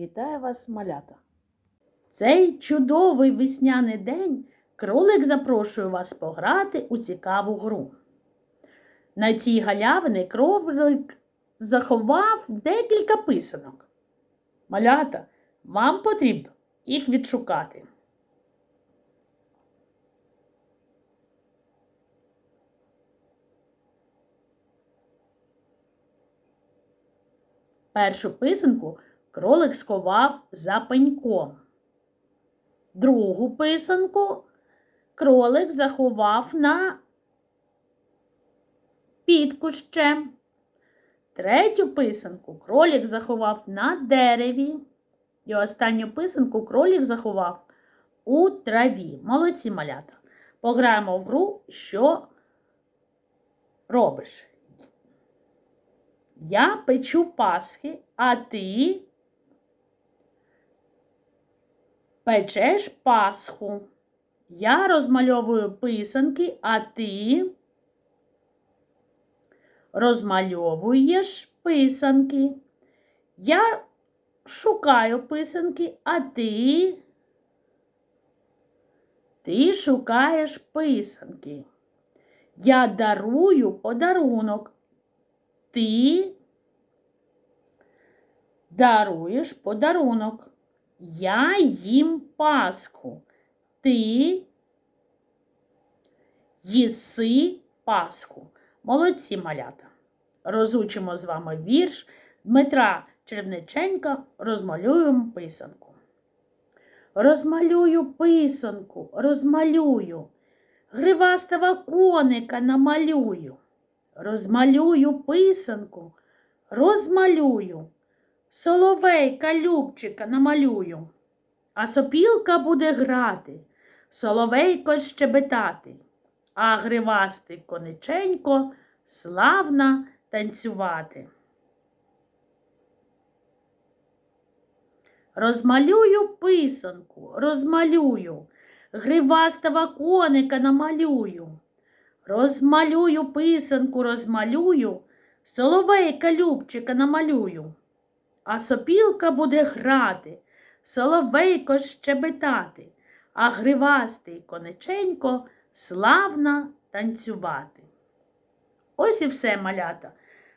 Вітаю вас, малята! Цей чудовий весняний день кролик запрошує вас пограти у цікаву гру. На цій галявині кролик заховав декілька писанок. Малята, вам потрібно їх відшукати. Першу писанку кролик сховав за пеньком. Другу писанку кролик заховав на під кущем. Третю писанку кролик заховав на дереві. І останню писанку кролик заховав у траві. Молодці малята. Пограємо в гру, що робиш. Я печу пасхи, а ти печеш пасху. Я розмальовую писанки, а ти розмальовуєш писанки. Я шукаю писанки, а ти ти шукаєш писанки. Я дарую подарунок. Ти даруєш подарунок. Я їм Пасху. Ти їси Пасху. Молодці малята. Розучимо з вами вірш Дмитра Черниченка розмалюємо писанку. Розмалюю писанку, розмалюю, гривастого коника намалюю. Розмалюю писанку, розмалюю, соловейка Любчика намалюю, а сопілка буде грати, соловейко щебетати, а гривастий кониченько славна танцювати. Розмалюю писанку, розмалюю, гривастого коника намалюю. Розмалюю писанку, розмалюю, соловейка Любчика намалюю, а сопілка буде грати, соловейко щебетати, а гривастий конеченько славна танцювати. Ось і все, малята.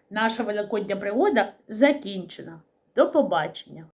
Наша великодня пригода закінчена. До побачення!